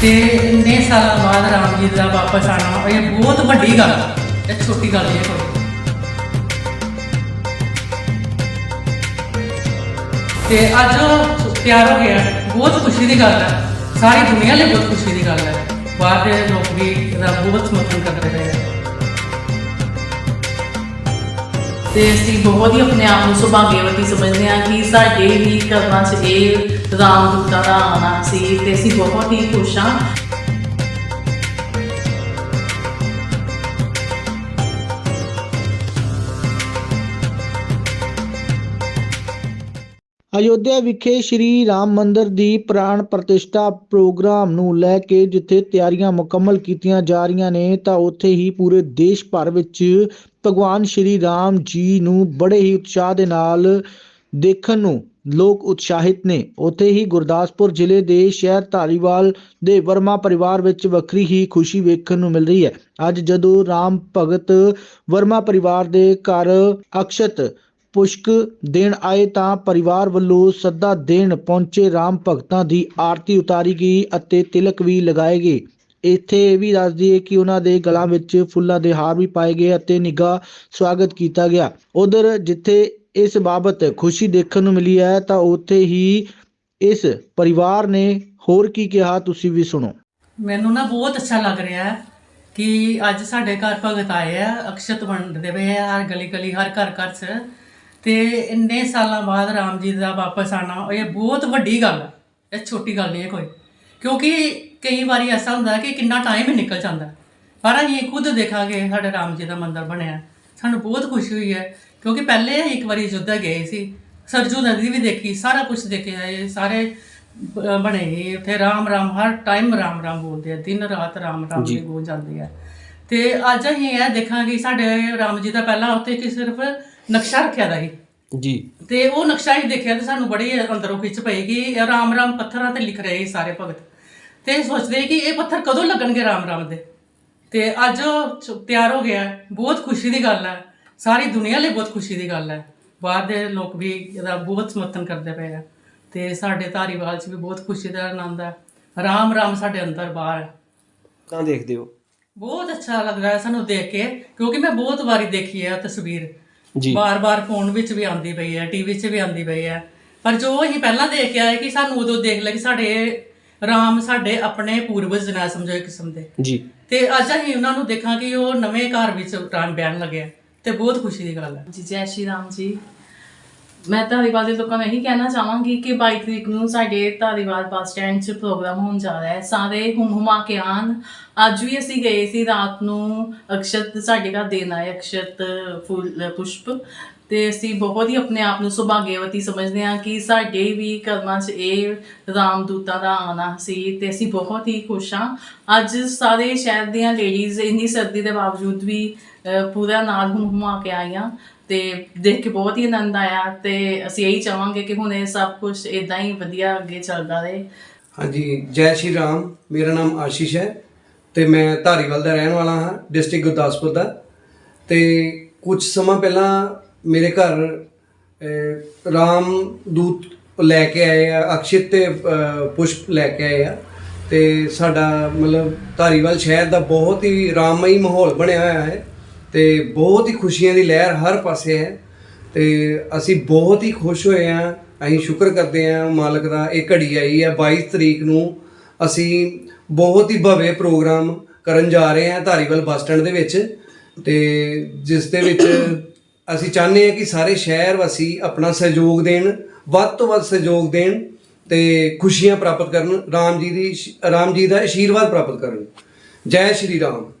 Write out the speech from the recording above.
ਤੇ ਇੰਨੇ ਸਾਲਾਂ ਬਾਅਦ ਰਾਮ ਜੀ ਦਾ ਵਾਪਸ ਆਣਾ ਇਹ ਬਹੁਤ ਵੱਡੀ ਗੱਲ ਹੈ ਇਹ ਛੋਟੀ ਗੱਲ ਨਹੀਂ ਕੋਈ। ਤੇ ਅੱਜ ਉਹ ਤਿਆਰ ਹੋ ਗਿਆ। ਬਹੁਤ ਖੁਸ਼ੀ ਦੀ ਗੱਲ ਹੈ ਸਾਰੀ ਦੁਨੀਆ ਲਈ ਬਹੁਤ ਖੁਸ਼ੀ ਦੀ ਗੱਲ ਹੈ ਬਾਹਰ ਦੇ ਲੋਕ ਵੀ ਇਹਦਾ ਬਹੁਤ ਸਮਰਥਨ ਕਰਦੇ ਰਹੇ ਹੈ ਤੇ ਅਸੀਂ ਬਹੁਤ ਹੀ ਆਪਣੇ ਆਪ ਨੂੰ ਸੁਭਾਗਿਆਵਤੀ ਸਮਝਦੇ ਹਾਂ ਕਿ ਸਾਡੇ ਹੀ ਕਰਮਾਂ 'ਚ ਇਹ ਰਾਮ ਦੂਤਾਂ ਦਾ ਆਉਣਾ ਤੇ ਅਸੀਂ ਬਹੁਤ ਹੀ ਖੁਸ਼ ਹਾਂ। ਅਯੋਧਿਆ ਵਿਖੇ ਸ਼੍ਰੀ ਰਾਮ ਮੰਦਿਰ ਦੀ ਪ੍ਰਾਣ ਪ੍ਰਤਿਸ਼ਠਾ ਪ੍ਰੋਗਰਾਮ ਨੂੰ ਲੈ ਕੇ ਜਿੱਥੇ ਤਿਆਰੀਆਂ ਮੁਕੰਮਲ ਕੀਤੀਆਂ ਜਾ ਰਹੀਆਂ ਨੇ, ਤਾਂ ਉੱਥੇ ਹੀ ਪੂਰੇ ਦੇਸ਼ ਭਰ ਵਿੱਚ ਭਗਵਾਨ ਸ਼੍ਰੀ ਰਾਮ ਜੀ ਨੂੰ ਬੜੇ ਹੀ ਉਤਸ਼ਾਹ ਦੇ ਨਾਲ ਦੇਖਣ ਨੂੰ ਲੋਕ ਉਤਸ਼ਾਹਿਤ ਨੇ। ਉੱਥੇ ਹੀ ਗੁਰਦਾਸਪੁਰ ਜ਼ਿਲ੍ਹੇ ਦੇ ਸ਼ਹਿਰ ਧਾਰੀਵਾਲ ਦੇ ਵਰਮਾ ਪਰਿਵਾਰ ਵਿੱਚ ਵੱਖਰੀ ਹੀ ਖੁਸ਼ੀ ਵੇਖਣ ਨੂੰ ਮਿਲ ਰਹੀ ਹੈ। ਅੱਜ ਜਦੋਂ ਰਾਮ ਭਗਤ ਵਰਮਾ ਪਰਿਵਾਰ ਦੇ ਘਰ ਅਕਸ਼ਤ ਪੁਸ਼ਕ ਦੇਣ ਆਏ ਤਾਂ ਪਰਿਵਾਰ ਵੱਲੋਂ ਸੱਦਾ ਦੇਣ ਪਹੁੰਚੇ ਰਾਮ ਭਗਤਾਂ ਦੀ ਆਰਤੀ ਉਤਾਰੀ ਗਈ ਅਤੇ ਤਿਲਕ ਵੀ ਲਗਾਏ ਗਏ ਇੱਥੇ ਇਹ ਵੀ ਦੱਸ ਦਈਏ ਕਿ ਉਹਨਾਂ ਦੇ ਗਲਾਂ ਵਿੱਚ ਫੁੱਲਾਂ ਦੇ ਹਾਰ ਵੀ ਪਾਏ ਗਏ ਅਤੇ ਨਿੱਘਾ ਸਵਾਗਤ ਕੀਤਾ ਗਿਆ। ਉਧਰ ਜਿੱਥੇ ਇਸ ਬਾਬਤ ਖੁਸ਼ੀ ਦੇਖਣ ਨੂੰ ਮਿਲੀ ਹੈ, ਤਾਂ ਉੱਥੇ ਹੀ ਇਸ ਪਰਿਵਾਰ ਨੇ ਹੋਰ ਕੀ ਕਿਹਾ, ਤੁਸੀਂ ਵੀ ਸੁਣੋ। ਮੈਨੂੰ ਨਾ ਬਹੁਤ ਅੱਛਾ ਲੱਗ ਰਿਹਾ ਹੈ ਕਿ ਅੱਜ ਸਾਡੇ ਘਰ ਭਗਤ ਆਏ ਆ, ਅਕਸ਼ਤ ਵੰਡਦੇ ਪਏ ਆ, ਹਰ ਗਲੀ ਗਲੀ ਹਰ ਘਰ ਘਰ 'ਚ। ਤੇ ਇੰਨੇ ਸਾਲਾਂ ਬਾਅਦ ਰਾਮ ਜੀ ਦਾ ਵਾਪਸ ਆਣਾ ਇਹ ਬਹੁਤ ਵੱਡੀ ਗੱਲ ਹੈ। ਇਹ ਛੋਟੀ ਗੱਲ ਨਹੀਂ ਹੈ ਕੋਈ। ਕਿਉਂਕਿ ਕਈ ਵਾਰੀ ਐਸਾ ਹੁੰਦਾ ਕਿ ਕਿੰਨਾ ਟਾਈਮ ਹੀ ਨਿਕਲ ਜਾਂਦਾ ਪਰ ਅਸੀਂ ਖੁਦ ਦੇਖਾਂਗੇ, ਸਾਡੇ ਰਾਮ ਜੀ ਦਾ ਮੰਦਿਰ ਬਣਿਆ। ਸਾਨੂੰ ਬਹੁਤ ਖੁਸ਼ੀ ਹੋਈ ਹੈ ਕਿਉਂਕਿ ਪਹਿਲੇ ਇੱਕ ਵਾਰੀ ਅਯੋਧਿਆ ਗਏ ਸੀ ਸਰਜੂ ਨਦੀ ਵੀ ਦੇਖੀ ਸਾਰਾ ਕੁਝ ਦੇਖਿਆ ਇਹ ਸਾਰੇ ਬਣੇ। ਉੱਥੇ ਰਾਮ ਰਾਮ ਹਰ ਟਾਈਮ ਰਾਮ ਰਾਮ ਬੋਲਦੇ ਆ ਦਿਨ ਰਾਤ ਰਾਮ ਰਾਮ ਦੀ ਗੂੰਜ ਜਾਂਦੀ ਹੈ ਤੇ ਅੱਜ ਅਸੀਂ ਇਹ ਦੇਖਾਂਗੇ ਸਾਡੇ ਰਾਮ ਜੀ ਦਾ ਪਹਿਲਾਂ ਉੱਥੇ ਕਿ ਸਿਰਫ ਨਕਸ਼ਾ ਰੱਖਿਆ ਦਾ ਸੀ। ਜੀ। ਤੇ ਉਹ ਨਕਸ਼ਾ ਹੀ ਦੇਖਿਆ ਤੇ ਸਾਨੂੰ ਬੜੀ ਅੰਦਰੋਂ ਖਿੱਚ ਪਈ ਕਿ ਇਹ ਰਾਮ ਰਾਮ ਪੱਥਰਾਂ ਤੇ ਲਿਖ ਰਹੇ ਸਾਰੇ ਭਗਤ। ਤੇ ਸੋਚਦੇ ਕਿ ਇਹ ਪੱਥਰ ਕਦੋਂ ਲੱਗਣਗੇ ਰਾਮ ਰਾਮ ਦੇ? ਤੇ ਅੱਜ ਉਹ ਚ- ਤਿਆਰ ਹੋ ਗਿਆ ਹੈ। ਬਹੁਤ ਖੁਸ਼ੀ ਦੀ ਗੱਲ ਹੈ। ਸਾਰੀ ਦੁਨੀਆ ਲਈ ਬਹੁਤ ਖੁਸ਼ੀ ਦੀ ਗੱਲ ਹੈ। ਬਾਹਰ ਦੇ ਲੋਕ ਵੀ ਇਹਦਾ ਬਹੁਤ ਸਮਰਥਨ ਕਰਦੇ ਪਏ ਆ। ਤੇ ਸਾਡੇ ਧਾਰੀਵਾਲ 'ਚ ਵੀ ਬਹੁਤ ਖੁਸ਼ੀ ਦਾ ਆਨੰਦ ਹੈ। ਰਾਮ ਰਾਮ ਸਾਡੇ ਅੰਦਰ ਬਾਹਰ ਹੈ। ਤਾਂ ਦੇਖਦੇ ਹੋ। ਬਹੁਤ ਅੱਛਾ ਲੱਗ ਰਿਹਾ ਹੈ ਸਾਨੂੰ ਦੇਖ ਕੇ ਕਿਉਂਕਿ ਮੈਂ ਬਹੁਤ ਵਾਰੀ ਦੇਖੀ ਹੈ ਤਸਵੀਰ। ਜੀ। ਬਾਰ-ਬਾਰ ਫੋਨ ਵਿੱਚ ਵੀ ਆਉਂਦੀ ਪਈ ਹੈ ਟੀਵੀ 'ਚ ਵੀ ਆਉਂਦੀ ਪਈ ਹੈ। ਪਰ ਜੋ ਅਸੀਂ ਪਹਿਲਾਂ ਦੇਖ ਕੇ ਆਏ ਕਿ ਸਾਨੂੰ ਉਦੋਂ ਦੇਖ ਲਿਆ ਕਿ ਸਾਡੇ ਰਾਮ ਸਾਡੇ ਆਪਣੇ ਪੂਰਵਜ ਨਾ ਸਮਝੋ ਇੱਕ ਕਿਸਮ ਦੇ। ਜੀ। ਤੇ ਅੱਜ ਅਸੀਂ ਉਹਨਾਂ ਨੂੰ ਦੇਖਾਂ ਕਿ ਉਹ ਨਵੇਂ ਘਰ ਵਿੱਚ ਰਾਮ ਬਹਿਣ ਲੱਗਿਆ ਤੇ ਬਹੁਤ ਖੁਸ਼ੀ ਦੀ ਗੱਲ ਹੈ ਜੀ ਜੈ ਸ਼੍ਰੀ ਰਾਮ ਜੀ। ਮੈਂ ਧਾਰੀਵਾਲ ਦੇ ਲੋਕਾਂ ਨੂੰ ਇਹੀ ਕਹਿਣਾ ਚਾਹਾਂਗੀ ਕਿ 22 ਤਰੀਕ ਨੂੰ ਸਾਡੇ ਧਾਰੀਵਾਲ ਬੱਸ ਸਟੈਂਡ 'ਚ ਪ੍ਰੋਗਰਾਮ ਹੋਣ ਜਾ ਰਿਹਾ ਹੈ। ਸਾਰੇ ਹੁਮ ਹੁਮਾ ਕੇ ਆਉਣ। ਅੱਜ ਵੀ ਅਸੀਂ ਗਏ ਸੀ ਰਾਤ ਨੂੰ ਅਕਸ਼ਤ ਸਾਡੇ ਘਰ ਦੇਣ ਆਏ ਅਕਸ਼ਤ ਫੁੱਲ ਪੁਸ਼ਪ। ਤੇ ਅਸੀਂ ਬਹੁਤ ਹੀ ਆਪਣੇ ਆਪ ਨੂੰ ਸੁਭਾਗਿਆਵਤੀ ਸਮਝਦੇ ਹਾਂ ਕਿ ਸਾਡੇ ਵੀ ਕਰਮਾਂ 'ਚ ਇਹ ਰਾਮਦੂਤਾਂ ਦਾ ਆਉਣਾ ਸੀ ਤੇ ਅਸੀਂ ਬਹੁਤ ਹੀ ਖੁਸ਼ ਹਾਂ। ਅੱਜ ਸਾਰੇ ਸ਼ਹਿਰ ਦੀਆਂ ਲੇਡੀਜ਼ ਇੰਨੀ ਸਰਦੀ ਦੇ ਬਾਵਜੂਦ ਵੀ ਪੂਰਾ ਨਾਲ ਹੁਮ ਹੁਮਾ ਕੇ ਆਈਆਂ ਤੇ ਦੇਖ ਕੇ ਬਹੁਤ ਹੀ ਆਨੰਦ ਆਇਆ ਤੇ ਅਸੀਂ ਇਹੀ ਚਾਹਾਂਗੇ ਕਿ ਹੁਣ ਇਹ ਸਭ ਕੁਝ ਇਦਾਂ ਹੀ ਵਧੀਆ ਅੱਗੇ ਚੱਲਦਾ ਰਹੇ। ਹਾਂਜੀ, ਜੈ ਸ਼੍ਰੀ ਰਾਮ। ਮੇਰਾ ਨਾਮ ਆਸ਼ੀਸ਼ ਹੈ ਤੇ ਮੈਂ ਧਾਰੀਵਾਲ ਦਾ ਰਹਿਣ ਵਾਲਾ ਹਾਂ, ਡਿਸਟ੍ਰਿਕਟ ਗੁਰਦਾਸਪੁਰ ਦਾ। ਤੇ ਕੁਝ ਸਮਾਂ ਪਹਿਲਾਂ ਮੇਰੇ ਘਰ ਅਹ, ਰਾਮ ਦੂਤ ਲੈ ਕੇ ਆਏ ਆ ਅਕਸ਼ਿਤ ਤੇ ਪੁਸ਼ਪ ਲੈ ਕੇ ਆਏ ਆ। ਤੇ ਸਾਡਾ ਮਤਲਬ ਧਾਰੀਵਾਲ ਸ਼ਹਿਰ ਦਾ ਬਹੁਤ ਹੀ ਰਾਮਮਈ ਮਾਹੌਲ ਬਣਿਆ ਹੋਇਆ ਹੈ ਤੇ ਬਹੁਤ ਹੀ ਖੁਸ਼ੀਆਂ ਦੀ ਲਹਿਰ ਹਰ ਪਾਸੇ ਹੈ। ਤੇ ਅਸੀਂ ਬਹੁਤ ਹੀ ਖੁਸ਼ ਹੋਏ ਹਾਂ ਅਸੀਂ ਸ਼ੁਕਰ ਕਰਦੇ ਹਾਂ ਮਾਲਕ ਦਾ ਇਹ ਘੜੀ ਆਈ ਹੈ 22 ਤਰੀਕ ਨੂੰ ਅਸੀਂ ਬਹੁਤ ਹੀ ਭਵੇ ਪ੍ਰੋਗਰਾਮ ਕਰਨ ਜਾ ਰਹੇ ਹਾਂ ਧਾਰੀਵਾਲ ਬੱਸ ਸਟੈਂਡ ਦੇ ਵਿੱਚ। ਤੇ ਜਿਸ ਦੇ ਵਿੱਚ ਅਸੀਂ ਚਾਹੁੰਦੇ ਹਾਂ ਕਿ ਸਾਰੇ ਸ਼ਹਿਰ ਵਾਸੀ ਆਪਣਾ ਸਹਿਯੋਗ ਦੇਣ, ਵੱਧ ਤੋਂ ਵੱਧ ਸਹਿਯੋਗ ਦੇਣ ਤੇ ਖੁਸ਼ੀਆਂ ਪ੍ਰਾਪਤ ਕਰਨ, ਰਾਮ ਜੀ ਦੀ ਰਾਮ ਜੀ ਦਾ ਆਸ਼ੀਰਵਾਦ ਪ੍ਰਾਪਤ ਕਰਨ। ਜੈ ਸ਼੍ਰੀ ਰਾਮ।